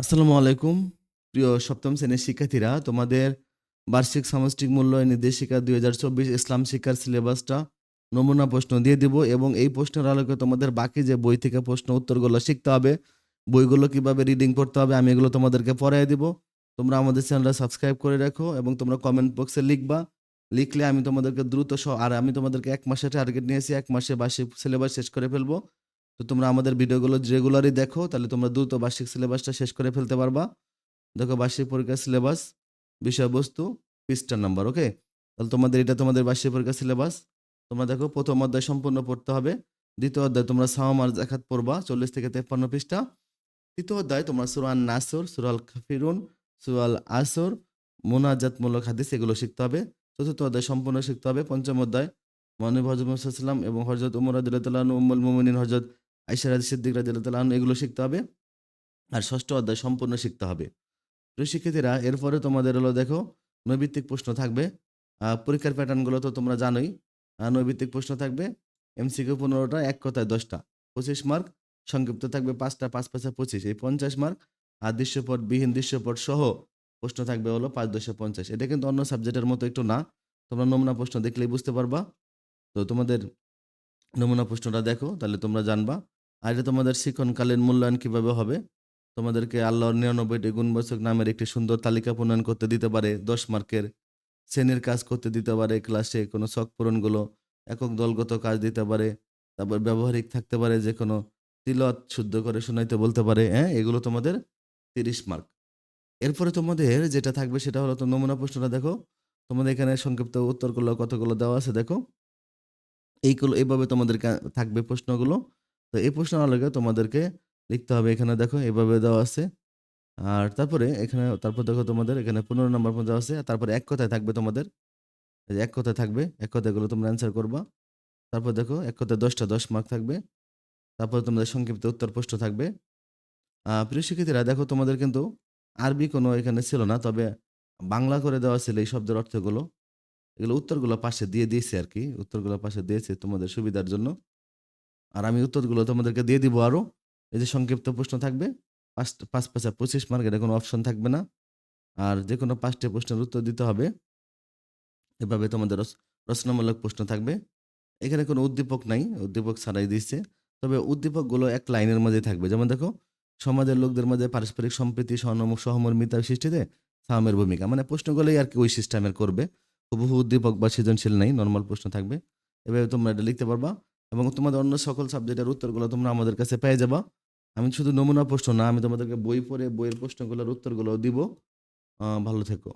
আসসালামু আলাইকুম, প্রিয় সপ্তম শ্রেণির শিক্ষার্থীরা। তোমাদের বার্ষিক সামষ্টিক মূল্যায়ন নির্দেশিকা দুই হাজার চব্বিশ ইসলাম শিক্ষার সিলেবাসটা নমুনা প্রশ্ন দিয়ে দিব এবং এই প্রশ্নের আলোকে তোমাদের বাকি যে বই থেকে প্রশ্ন উত্তরগুলো শিখতে হবে, বইগুলো কীভাবে রিডিং করতে হবে, আমি এগুলো তোমাদেরকে পড়াই দিব। তোমরা আমাদের চ্যানেলটা সাবস্ক্রাইব করে রাখো এবং তোমরা কমেন্ট বক্সে লিখবা। লিখলে আমি তোমাদেরকে দ্রুত আর আমি তোমাদেরকে এক মাসের টার্গেট নিয়েছি, এক মাসে বার্ষিক সিলেবাস শেষ করে ফেলব। তো তোমরা আমাদের ভিডিওগুলো রেগুলারই দেখো, তাহলে তোমরা দ্রুত বার্ষিক সিলেবাসটা শেষ করে ফেলতে পারবা। দেখো বার্ষিক পরীক্ষার সিলেবাস বিষয়বস্তু পৃষ্ঠা নাম্বার ওকে তাহলে তোমাদের এটা তোমাদের বার্ষিক পরীক্ষার সিলেবাস তোমরা দেখো প্রথম অধ্যায় সম্পূর্ণ পড়তে হবে। দ্বিতীয় অধ্যায় তোমরা সাওম আর জাকাত পড়বা, চল্লিশ থেকে তেপ্পান্ন পৃষ্ঠা। তৃতীয় অধ্যায় তোমরা সুরান নাসর সুরাল খাফিরুন সুরাল আসর মোনাজাতমূলক হাদিস, এগুলো শিখতে হবে। চতুর্থ অধ্যায় সম্পূর্ণ শিখতে হবে। পঞ্চম অধ্যায়, মহানবী হজরত এবং হজরত উমর আদিল্লাহ উম্মুল মুমিনিন হজরত আইসার আদি সিদ্দিক রাজিল্লাহ এগুলো শিখতে হবে। আর ষষ্ঠ অধ্যায় সম্পূর্ণ শিখতে হবে। প্রিয় শিক্ষার্থীরা এরপরে তোমাদের হলো দেখো নৈবিত্তিক প্রশ্ন থাকবে। পরীক্ষার প্যাটার্নগুলো তো তোমরা জানোই। আহ, নৈবিত্তিক প্রশ্ন থাকবে। এমসিকিউ পনেরোটা এক কথায় দশটা। পঁচিশ মার্ক সংক্ষিপ্ত থাকবে পাঁচটা পাঁচ পাঁচা পঁচিশ। এই পঞ্চাশ মার্ক আর দৃশ্যপট বিহীন দৃশ্যপট সহ প্রশ্ন থাকবে হলো পাঁচ দশে পঞ্চাশ। এটা কিন্তু অন্য সাবজেক্টের মতো একটু না। তোমরা নমুনা প্রশ্ন দেখলেই বুঝতে পারবা। তো তোমাদের নমুনা প্রশ্নটা দেখো তাহলে তোমরা জানবা। আর এটা তোমাদের শিক্ষণকালীন মূল্যায়ন কীভাবে হবে? তোমাদেরকে আল্লাহর নিরানব্বইটি গুণবাচক নামের একটি সুন্দর তালিকা প্রণয়ন করতে দিতে পারে, দশ মার্কের শ্রেণির কাজ করতে দিতে পারে, ক্লাসে কোনো শখ পূরণগুলো, একক দলগত কাজ দিতে পারে, তারপর ব্যবহারিক থাকতে পারে যে কোনো তিলত শুদ্ধ করে শোনাইতে বলতে পারে হ্যাঁ? এগুলো তোমাদের তিরিশ মার্ক। এরপরে তোমাদের যেটা থাকবে সেটা হলো তো নমুনা প্রশ্নটা দেখো। তোমাদের এখানে সংক্ষিপ্ত উত্তরগুলো কতগুলো দেওয়া আছে দেখো। এইগুলো, এইভাবে তোমাদেরকে থাকবে প্রশ্নগুলো। তো এই প্রশ্ন আলোকে তোমাদেরকে লিখতে হবে এখানে দেখো, এভাবে দেওয়া আছে। আর তারপরে এখানে, তারপর দেখো তোমাদের এখানে পনেরো নম্বর পর্যন্ত আছে। আর তারপরে এক কথায় থাকবে তোমাদের। এক কথায় থাকবে, এক কথায়গুলো তোমরা অ্যান্সার করবা। তারপর দেখো, এক কথায় দশটা দশ মার্ক থাকবে। তারপর তোমাদের সংক্ষিপ্ত উত্তর প্রশ্ন থাকবে। প্রিয় শিক্ষার্থীরা, দেখো তোমাদের কিন্তু আরবি কোনো এখানে ছিল না, তবে বাংলা করে দেওয়া ছিল এই শব্দের অর্থগুলো। এগুলো উত্তরগুলো পাশে দিয়ে দিয়েছে আর কি। উত্তরগুলো পাশে দিয়েছে তোমাদের সুবিধার জন্য। আর আমি উত্তরগুলো তোমাদেরকে দিয়ে দিব আরও এই যে সংক্ষিপ্ত প্রশ্ন থাকবে, পাঁচ পাঁচ পাঁচা পঁচিশ মার্ক, এটা কোনো অপশন থাকবে না। আর যে কোনো পাঁচটি প্রশ্নের উত্তর দিতে হবে। এভাবে তোমাদের রচ- রচনামূলক প্রশ্ন থাকবে। এখানে কোনো উদ্দীপক নাই, উদ্দীপক ছাড়াই দিচ্ছে তবে উদ্দীপকগুলো এক লাইনের মধ্যে থাকবে। যেমন দেখো, সমাজের লোকদের মধ্যে পারস্পরিক সম্প্রীতি সহমর্মিতা সৃষ্টিতে সামের ভূমিকা। মানে প্রশ্নগুলোই আর কি ওই সিস্টেমের করবে। হুবহু উদ্দীপক বা সৃজনশীল নেই নর্মাল প্রশ্ন থাকবে। এভাবে তোমরা এটা লিখতে পারবা। এবং তোমাদের অন্য সকল সাবজেক্টের উত্তরগুলো তোমরা আমাদের কাছে পেয়ে যাবা। আমি শুধু নমুনা প্রশ্ন না, আমি তোমাদেরকে বই পড়ে বইয়ের প্রশ্নগুলোর উত্তরগুলো দিব। ভালো থেকো।